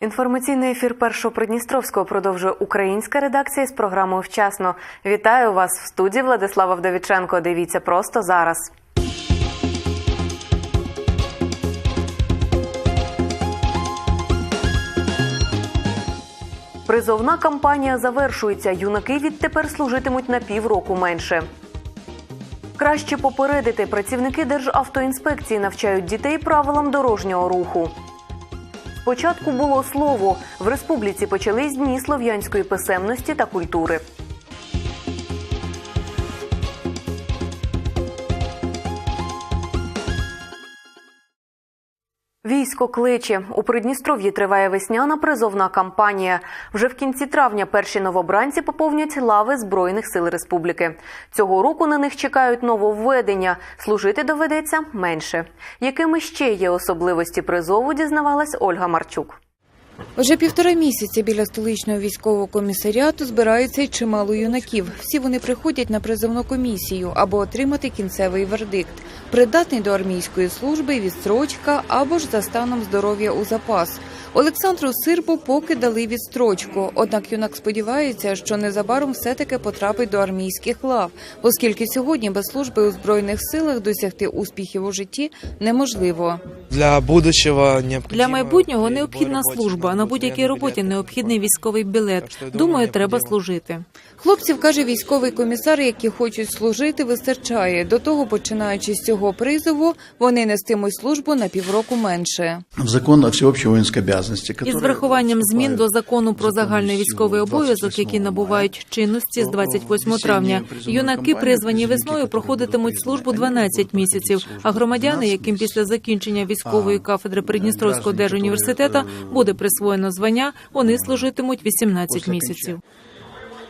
Інформаційний ефір першого Придністровського продовжує українська редакція з програмою Вчасно. Вітаю вас в студії Владислава Вдовіченко. Дивіться просто зараз. Призовна кампанія завершується. Юнаки відтепер служитимуть на півроку менше. Краще попередити працівники Державтоінспекції навчають дітей правилам дорожнього руху. Спочатку було слово. В республіці почались дні слов'янської писемності та культури. Військо кличе у Придністров'ї триває весняна призовна кампанія. Вже в кінці травня перші новобранці поповнять лави збройних сил республіки. Цього року на них чекають нововведення. Служити доведеться менше. Якими ще є особливості призову? Дізнавалась Ольга Марчук. Вже півтора місяця біля столичного військового комісаріату збираються й чимало юнаків. Всі вони приходять на призовну комісію або отримати кінцевий вердикт, придатний до армійської служби, відстрочка або ж за станом здоров'я у запас. Олександру Сирбу поки дали відстрочку. Однак юнак сподівається, що незабаром все таки потрапить до армійських лав, оскільки сьогодні без служби у збройних силах досягти успіхів у житті неможливо. Для будущего необхідно Для майбутнього необхідна служба. На будь-якій роботі необхідний військовий білет. Думаю, треба служити. Хлопців каже військовий комісар, які хочуть служити, вистачає. До того, починаючи з цього призову, вони нестимуть службу на півроку менше. в закон о обязанности. Із врахуванням змін до закону про загальний військовий обов'язок, які набувають чинності з 28 травня. Юнаки, призвані весною, проходитимуть службу 12 місяців. А громадяни, яким після закінчення військової кафедри Придністровського держуніверситету буде присвоєно звання, вони служитимуть 18 місяців.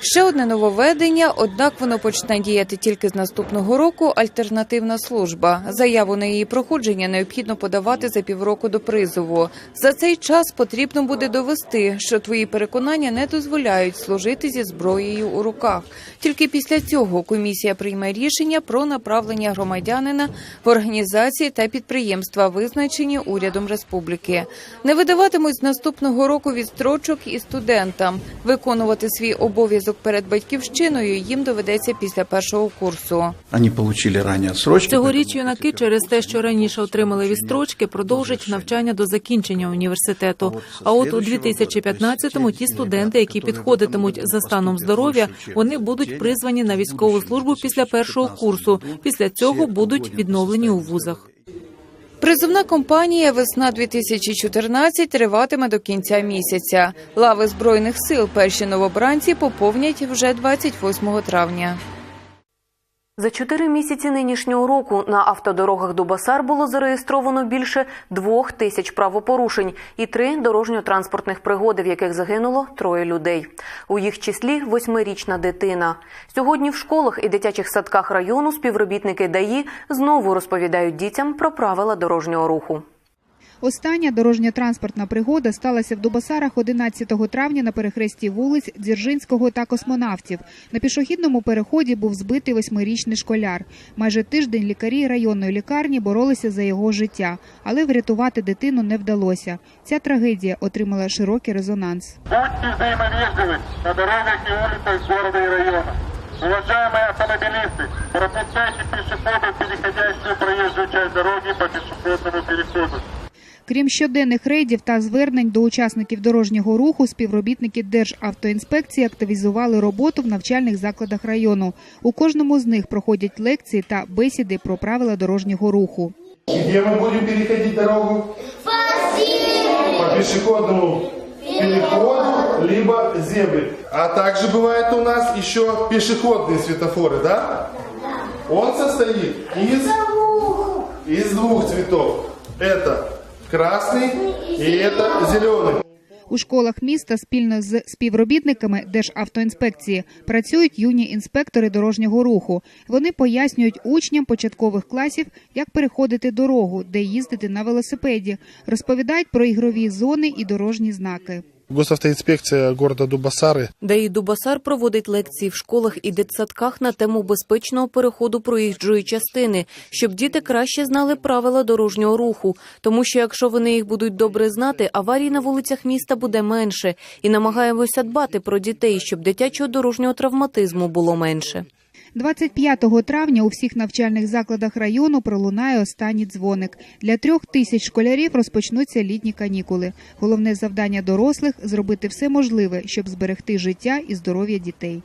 Ще одне нововведення, однак воно почне діяти тільки з наступного року. Альтернативна служба. Заяву на її проходження необхідно подавати за півроку до призову. За цей час потрібно буде довести, що твої переконання не дозволяють служити зі зброєю у руках. Тільки після цього комісія прийме рішення про направлення громадянина в організації та підприємства, визначені урядом республіки. Не видаватимуть з наступного року відстрочок і студентам. Виконувати свій обов'язок перед батьківщиною їм доведеться після першого курсу. Они получили ранее отсрочки. Цьогоріч юнаки через те, що раніше отримали відстрочки, продовжать навчання до закінчення університету. А от у 2015-му ті студенти, які підходитимуть за станом здоров'я, вони будуть призвані на військову службу після першого курсу. Після цього будуть відновлені у вузах. Призовна кампанія весна 2014 триватиме до кінця місяця. Лави збройних сил перші новобранці поповнять вже 28 травня. За чотири місяці нинішнього року на автодорогах Дубасар було зареєстровано більше двох тисяч правопорушень і три дорожньо-транспортних пригоди, в яких загинуло троє людей. У їх числі восьмирічна дитина. Сьогодні в школах і дитячих садках району співробітники ДАІ знову розповідають дітям про правила дорожнього руху. Остання дорожньо-транспортна пригода сталася в Дубасарах 11 травня на перехресті вулиць Дзержинського та Космонавтів. На пішохідному переході був збитий восьмирічний школяр. Майже тиждень лікарі районної лікарні боролися за його життя, але врятувати дитину не вдалося. Ця трагедія отримала широкий резонанс. Будьте взаимовежливы на дорогах и улицах города и района. Уважаемые автомобилисты, пропускайте пешеходов, переходящих проезжую часть дороги по пешеходному переходу. Крім щоденних рейдів та звернень до учасників дорожнього руху, співробітники Державтоінспекції активізували роботу в навчальних закладах району. У кожному з них проходять лекції та бесіди про правила дорожнього руху. Где мы будем переходить дорогу? По пешеходному переходу, либо зебре. А также бывает у нас еще пешеходные светофоры, да? Он состоит из, из двух цветов. Это красный и это зеленый. У школах міста спільно з співробітниками Державтоінспекції працюють юні інспектори дорожнього руху. Вони пояснюють учням початкових класів, як переходити дорогу, де їздити на велосипеді. Розповідають про ігрові зони і дорожні знаки. Госавтоинспекция города Дубасары ДАІ Дубасар проводить лекції в школах і дитсадках на тему безпечного переходу проїжджої частини, щоб діти краще знали правила дорожнього руху. Тому що якщо вони їх будуть добре знати, аварій на вулицях міста буде менше. І намагаємося дбати про дітей, щоб дитячого дорожнього травматизму було менше. 25 травня у всіх навчальних закладах району пролунає останній дзвоник. Для трьох тисяч школярів розпочнуться літні канікули. Головне завдання дорослих зробити все можливе, щоб зберегти життя і здоров'я дітей.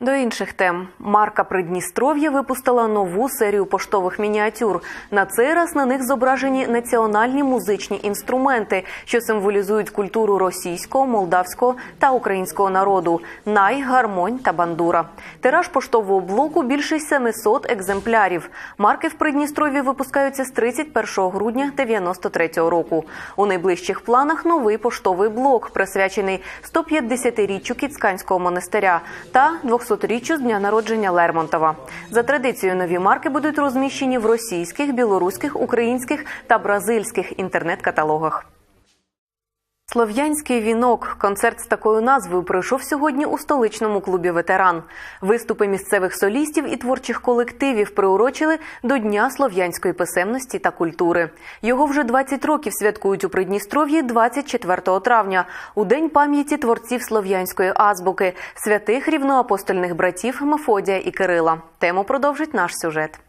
До інших тем марка Придністров'я випустила нову серію поштових мініатюр. На цей раз на них зображені національні музичні інструменти, що символізують культуру російського, молдавського та українського народу най, гармонь та бандура. Тираж поштового блоку більше 700 екземплярів. Марки в Придністров'ї випускаються з 31 грудня 93 року. У найближчих планах новий поштовий блок, присвячений 150-річчю Кіцканського монастиря та 200-річчю з дня народження Лермонтова. За традицією нові марки будуть розміщені в російських, білоруських, українських та бразильських інтернет-каталогах. Слов'янський вінок. Концерт з такою назвою пройшов сьогодні у столичному клубі ветеран. Виступи місцевих солістів і творчих колективів приурочили до Дня слов'янської писемності та культури. Його вже 20 років святкують у Придністров'ї 24 травня, у день пам'яті творців слов'янської азбуки, святих рівноапостольних братів Мефодія і Кирила. Тему продовжить наш сюжет.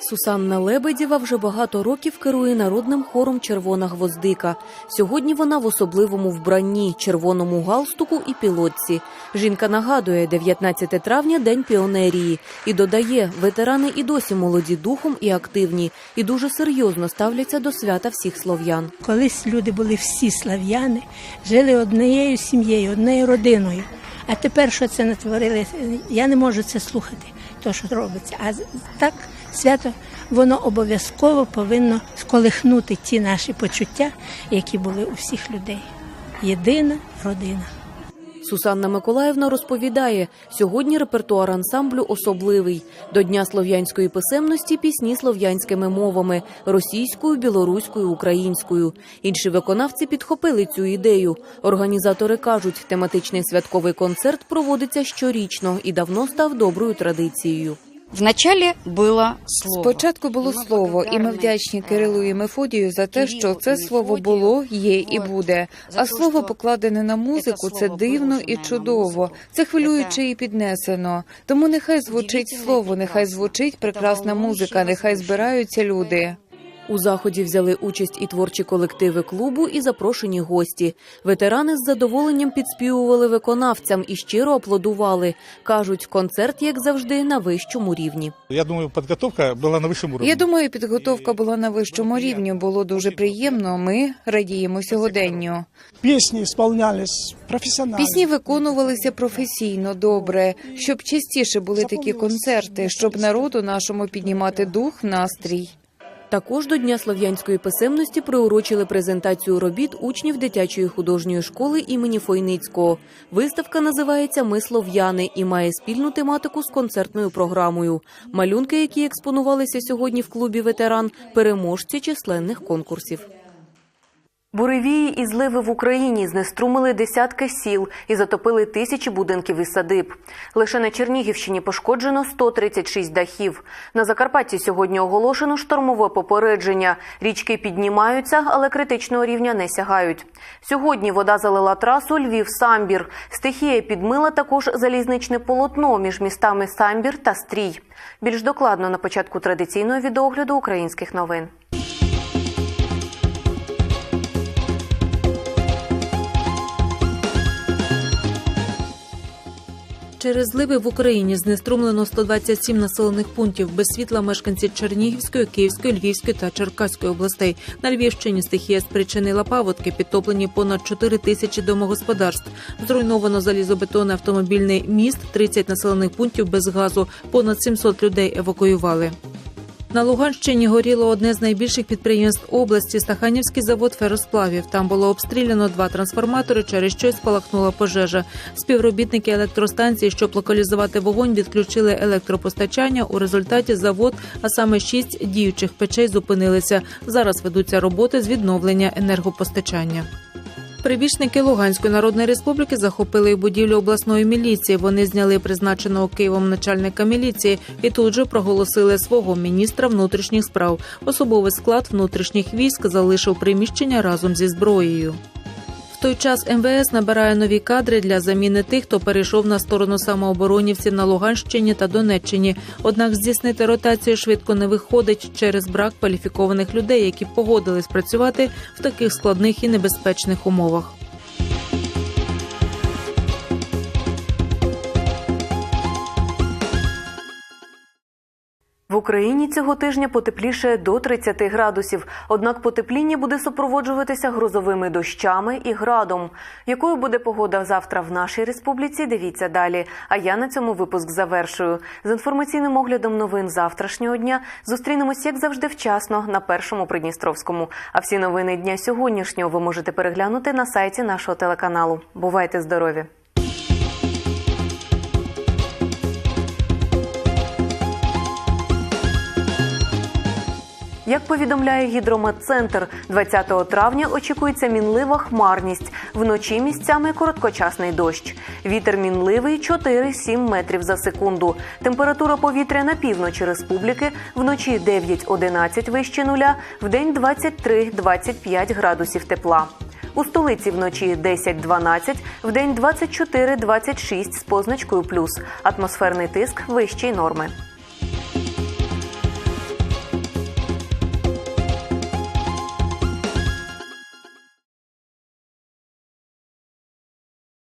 Сусанна Лебедєва вже багато років керує народним хором Червона гвоздика. Сьогодні вона в особливому вбранні, червоному галстуку і пілотці. Жінка нагадує, 19 травня день піонерії і додає, ветерани і досі молоді духом і активні, і дуже серйозно ставляться до свята всіх слов'ян. Колись люди були всі слав'яни, жили однією сім'єю, однією родиною. А тепер що це натворили? Я не можу це слухати, то що робиться. А так свято воно обов'язково повинно сколихнути ті наші почуття, які були у всіх людей. Єдина родина. Сусанна Миколаївна розповідає, сьогодні репертуар ансамблю особливий. До Дня слов'янської писемності пісні слов'янськими мовами російською, білоруською, українською. Інші виконавці підхопили цю ідею. Організатори кажуть, тематичний святковий концерт проводиться щорічно і давно став доброю традицією. Вначале було слово. Спочатку було слово, і ми вдячні Кирилу і Мефодію за те, що це слово було, є і буде. А слово покладене на музику це дивно і чудово. Це хвилююче і піднесено. Тому нехай звучить слово, нехай звучить прекрасна музика, нехай збираються люди. У заході взяли участь і творчі колективи клубу, і запрошені гості. Ветерани з задоволенням підспівували виконавцям і щиро аплодували. кажуть, концерт, як завжди, на вищому рівні. Я думаю, подготовка была на высшем уровне. Я думаю, підготовка була на вищому рівні. Було дуже приємно. Ми радіємо сьогоденню. Песни исполнялись профессионально. Пісні виконувалися професійно добре, щоб частіше були такі концерти, щоб народу нашому піднімати дух, настрій. Також до Дня слов'янської писемності приурочили презентацію робіт учнів дитячої художньої школи імені Фойницького. Виставка називається Ми слов'яни і має спільну тематику з концертною програмою. Малюнки, які експонувалися сьогодні в клубі ветеран, переможці численних конкурсів. Буревії і зливи в Україні знеструмили десятки сіл і затопили тисячі будинків і садиб. Лише на Чернігівщині пошкоджено 136 дахів. На Закарпатті сьогодні оголошено штормове попередження. Річки піднімаються, але критичного рівня не сягають. Сьогодні вода залила трасу Львів-Самбір. Стихія підмила також залізничне полотно між містами Самбір та Стрій. Більш докладно на початку традиційного відеогляду українських новин. Через зливи в Україні знеструмлено 127 населених пунктів без світла мешканці Чернігівської, Київської, Львівської та Черкаської областей. На Львівщині стихія спричинила паводки, підтоплені понад 4 тисячі домогосподарств. Зруйновано залізобетонний автомобільний міст, 30 населених пунктів без газу. Понад 700 людей евакуювали. На Луганщині горіло одне з найбільших підприємств області Стаханівський завод феросплавів. Там було обстріляно два трансформатори, через що спалахнула пожежа. Співробітники електростанції, щоб локалізувати вогонь, відключили електропостачання. У результаті завод, а саме шість діючих печей, зупинилися. Зараз ведуться роботи з відновлення енергопостачання. Прибічники Луганської народної республіки захопили і будівлю обласної міліції. Вони зняли призначеного Києвом начальника міліції і тут же проголосили свого міністра внутрішніх справ. Особовий склад внутрішніх військ залишив приміщення разом зі зброєю. Той час МВС набирає нові кадри для заміни тих, хто перейшов на сторону самооборонівців на Луганщині та Донеччині. Однак здійснити ротацію швидко не виходить через брак кваліфікованих людей, які погодились працювати в таких складних і небезпечних умовах. Україні цього тижня потепліше до 30 градусів. Однак потепління буде супроводжуватися грозовими дощами і градом. Якою буде погода завтра в нашій республіці? Дивіться далі. А я на цьому випуск завершую. З інформаційним оглядом новин завтрашнього дня зустрінемось, як завжди, вчасно на першому Придністровському. А всі новини дня сьогоднішнього ви можете переглянути на сайті нашого телеканалу. Бувайте здорові! Як повідомляє гідрометцентр, 20 травня очікується мінлива хмарність. Вночі місцями короткочасний дощ. Вітер мінливий 4-7 метрів за секунду. Температура повітря на півночі республіки вночі 9-11 вище нуля, вдень 23-25 градусів тепла. У столиці вночі 10-12, вдень 24-26 з позначкою плюс. Атмосферний тиск вищий норми.